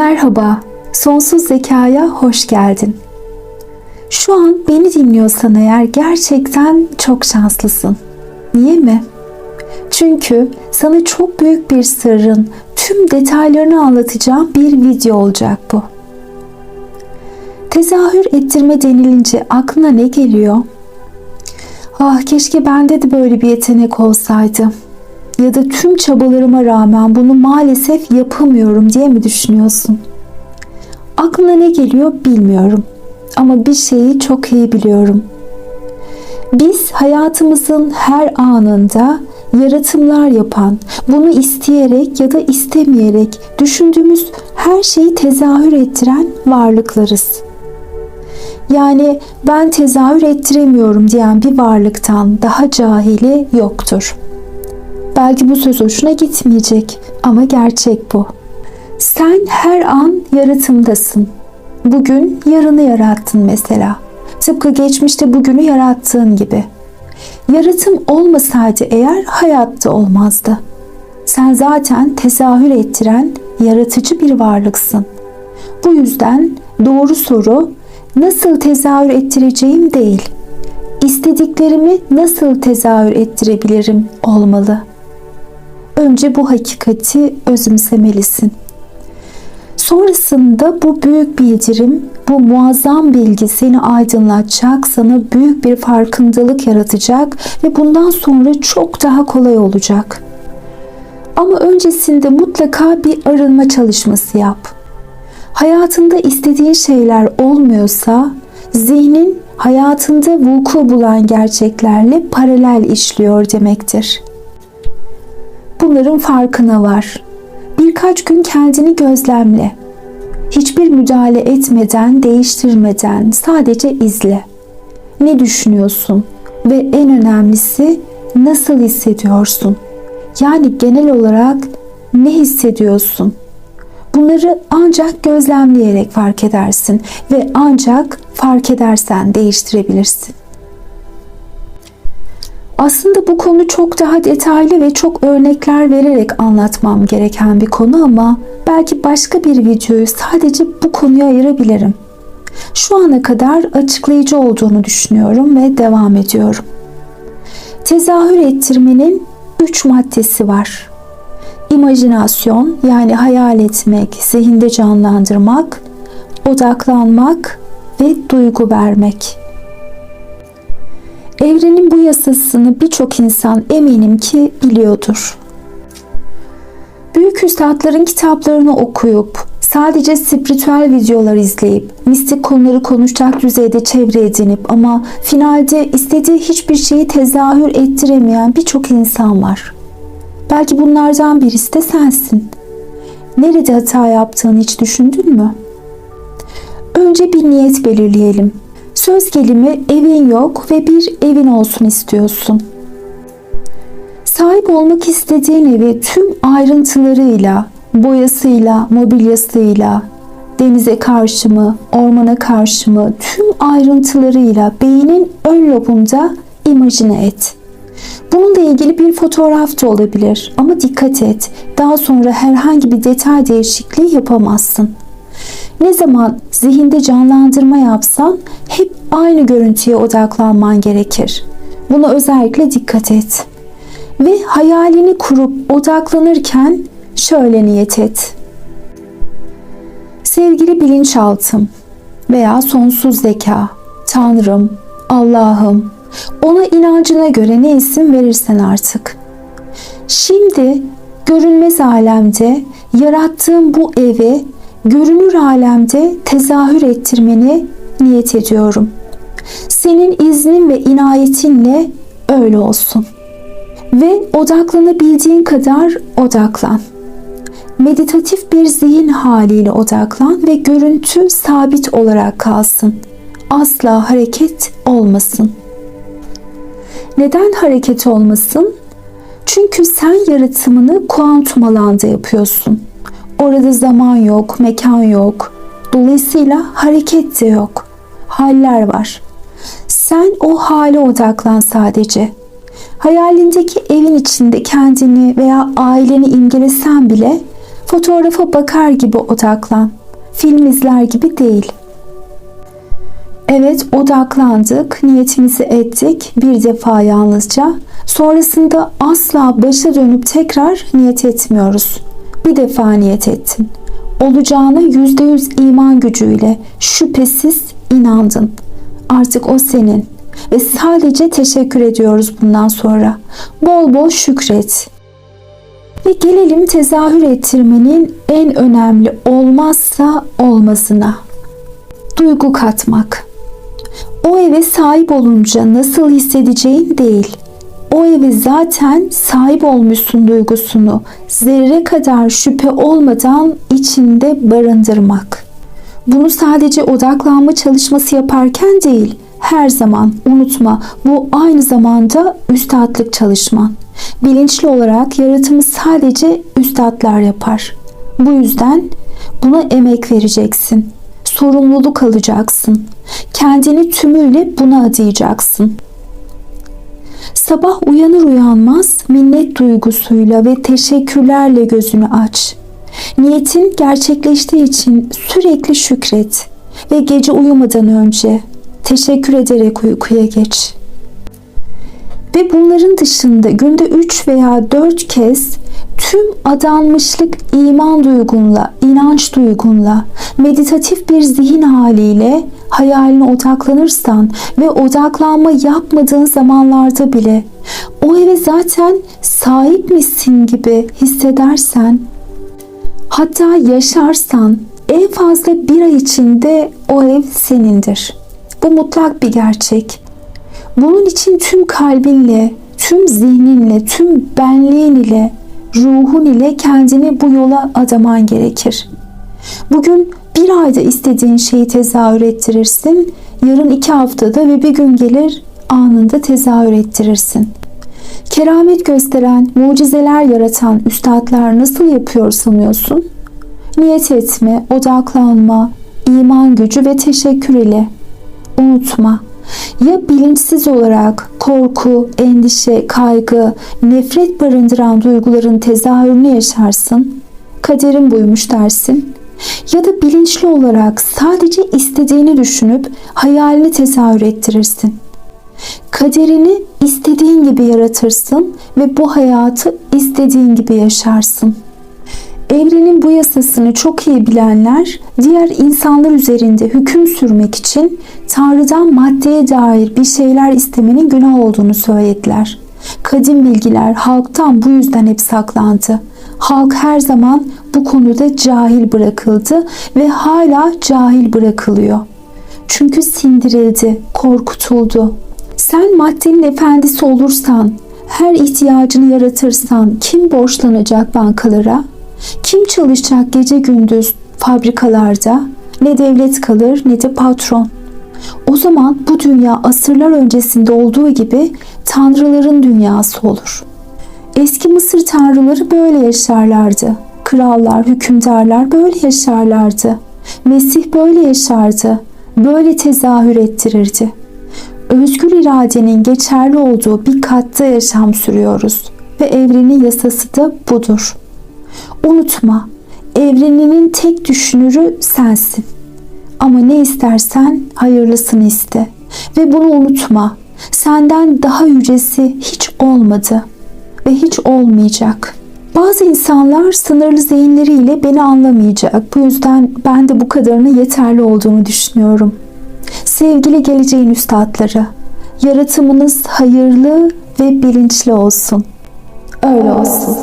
Merhaba, Sonsuz Zekaya hoş geldin. Şu an beni dinliyorsan eğer gerçekten çok şanslısın. Niye mi? Çünkü sana çok büyük bir sırrın tüm detaylarını anlatacağım bir video olacak bu. Tezahür ettirme denilince aklına ne geliyor? Ah keşke bende de böyle bir yetenek olsaydı. Ya da tüm çabalarıma rağmen bunu maalesef yapamıyorum diye mi düşünüyorsun? Aklına ne geliyor bilmiyorum. Ama bir şeyi çok iyi biliyorum. Biz hayatımızın her anında yaratımlar yapan, bunu isteyerek ya da istemeyerek düşündüğümüz her şeyi tezahür ettiren varlıklarız. Yani ben tezahür ettiremiyorum diyen bir varlıktan daha cahili yoktur. Belki bu söz hoşuna gitmeyecek ama gerçek bu. Sen her an yaratımdasın. Bugün yarını yarattın mesela. Tıpkı geçmişte bugünü yarattığın gibi. Yaratım olmasaydı eğer hayatta olmazdı. Sen zaten tezahür ettiren yaratıcı bir varlıksın. Bu yüzden doğru soru nasıl tezahür ettireceğim değil. İstediklerimi nasıl tezahür ettirebilirim olmalı. Önce bu hakikati özümsemelisin. Sonrasında bu büyük bildirim, bu muazzam bilgi seni aydınlatacak, sana büyük bir farkındalık yaratacak ve bundan sonra çok daha kolay olacak. Ama öncesinde mutlaka bir arınma çalışması yap. Hayatında istediğin şeyler olmuyorsa zihnin hayatında vuku bulan gerçeklerle paralel işliyor demektir. Bunların farkına var. Birkaç gün kendini gözlemle. Hiçbir müdahale etmeden, değiştirmeden sadece izle. Ne düşünüyorsun ve en önemlisi nasıl hissediyorsun? Yani genel olarak ne hissediyorsun? Bunları ancak gözlemleyerek fark edersin ve ancak fark edersen değiştirebilirsin. Aslında bu konu çok daha detaylı ve çok örnekler vererek anlatmam gereken bir konu ama belki başka bir videoyu sadece bu konuya ayırabilirim. Şu ana kadar açıklayıcı olduğunu düşünüyorum ve devam ediyorum. Tezahür ettirmenin 3 maddesi var. İmajinasyon yani hayal etmek, zihinde canlandırmak, odaklanmak ve duygu vermek. Evrenin bu yasasını birçok insan eminim ki biliyordur. Büyük üstadların kitaplarını okuyup, sadece spiritüel videolar izleyip, mistik konuları konuşacak düzeyde çevre edinip ama finalde istediği hiçbir şeyi tezahür ettiremeyen birçok insan var. Belki bunlardan birisi de sensin. Nerede hata yaptığını hiç düşündün mü? Önce bir niyet belirleyelim. Söz gelimi evin yok ve bir evin olsun istiyorsun. Sahip olmak istediğin evi tüm ayrıntılarıyla, boyasıyla, mobilyasıyla, denize karşı mı, ormana karşı mı tüm ayrıntılarıyla beynin ön lobunda imajine et. Bununla ilgili bir fotoğraf da olabilir ama dikkat et. Daha sonra herhangi bir detay değişikliği yapamazsın. Ne zaman zihinde canlandırma yapsan hep aynı görüntüye odaklanman gerekir. Buna özellikle dikkat et. Ve hayalini kurup odaklanırken şöyle niyet et. Sevgili bilinçaltım veya sonsuz zeka, Tanrım, Allah'ım, ona inancına göre ne isim verirsen artık. Şimdi görünmez alemde yarattığım bu evi görünür alemde tezahür ettirmeni niyet ediyorum. Senin iznin ve inayetinle öyle olsun. Ve odaklanabildiğin kadar odaklan. Meditatif bir zihin haliyle odaklan ve görüntü sabit olarak kalsın. Asla hareket olmasın. Neden hareket olmasın? Çünkü sen yaratımını kuantum alanda yapıyorsun. Orada zaman yok, mekan yok. Dolayısıyla hareket de yok. Haller var. Sen o hale odaklan sadece. Hayalindeki evin içinde kendini veya aileni imgelesen bile Fotoğrafa bakar gibi odaklan. Film izler gibi değil. Evet odaklandık, niyetimizi ettik bir defa yalnızca. Sonrasında asla başa dönüp tekrar niyet etmiyoruz. Bir defa niyet ettin. Olacağına yüzde yüz iman gücüyle şüphesiz inandın. Artık o senin. Ve sadece teşekkür ediyoruz bundan sonra. Bol bol şükret. Ve gelelim tezahür ettirmenin en önemli olmazsa olmazına. Duygu katmak. O eve sahip olunca nasıl hissedeceğin değil. O eve zaten sahip olmuşsun duygusunu zerre kadar şüphe olmadan içinde barındırmak. Bunu sadece odaklanma çalışması yaparken değil, her zaman unutma bu aynı zamanda üstadlık çalışman. Bilinçli olarak yaratımı sadece üstadlar yapar. Bu yüzden buna emek vereceksin. Sorumluluk alacaksın. Kendini tümüyle buna adayacaksın. Sabah uyanır uyanmaz minnet duygusuyla ve teşekkürlerle gözünü aç. Niyetin gerçekleştiği için sürekli şükret ve gece uyumadan önce teşekkür ederek uykuya geç. Ve bunların dışında günde 3 veya 4 kez tüm adanmışlık iman duygunla, inanç duygunla, meditatif bir zihin haliyle hayaline odaklanırsan ve odaklanma yapmadığın zamanlarda bile o eve zaten sahip misin gibi hissedersen hatta yaşarsan en fazla bir ay içinde o ev senindir. Bu mutlak bir gerçek. Bunun için tüm kalbinle, tüm zihninle, tüm benliğin ile, ruhun ile kendini bu yola adaman gerekir. Bugün bir ayda istediğin şeyi tezahür ettirirsin, yarın iki haftada ve bir gün gelir anında tezahür ettirirsin. Keramet gösteren, mucizeler yaratan üstadlar nasıl yapıyor sanıyorsun? Niyet etme, odaklanma, iman gücü ve teşekkür ile. Unutma, ya bilinçsiz olarak korku, endişe, kaygı, nefret barındıran duyguların tezahürünü yaşarsın, kaderin buymuş dersin ya da bilinçli olarak sadece istediğini düşünüp hayalini tezahür ettirirsin. Kaderini istediğin gibi yaratırsın ve bu hayatı istediğin gibi yaşarsın. Evrenin bu yasasını çok iyi bilenler diğer insanlar üzerinde hüküm sürmek için Tanrı'dan maddeye dair bir şeyler istemenin günah olduğunu söylediler. Kadim bilgiler halktan bu yüzden hep saklandı. Halk her zaman bu konuda cahil bırakıldı ve hala cahil bırakılıyor. Çünkü sindirildi, korkutuldu. Sen maddenin efendisi olursan, her ihtiyacını yaratırsan kim borçlanacak bankalara? Kim çalışacak gece gündüz fabrikalarda? Ne devlet kalır ne de patron. O zaman bu dünya asırlar öncesinde olduğu gibi tanrıların dünyası olur. Eski Mısır tanrıları böyle yaşarlardı. Krallar, hükümdarlar böyle yaşarlardı. Mesih böyle yaşardı. Böyle tezahür ettirirdi. Özgür iradenin geçerli olduğu bir katta yaşam sürüyoruz ve evrenin yasası da budur. Unutma, evreninin tek düşünürü sensin. Ama ne istersen hayırlısını iste. Ve bunu unutma. Senden daha yücesi hiç olmadı ve hiç olmayacak. Bazı insanlar sınırlı zihinleriyle beni anlamayacak. Bu yüzden ben de bu kadarına yeterli olduğunu düşünüyorum. Sevgili geleceğin üstadları, yaratımınız hayırlı ve bilinçli olsun. Öyle olsun.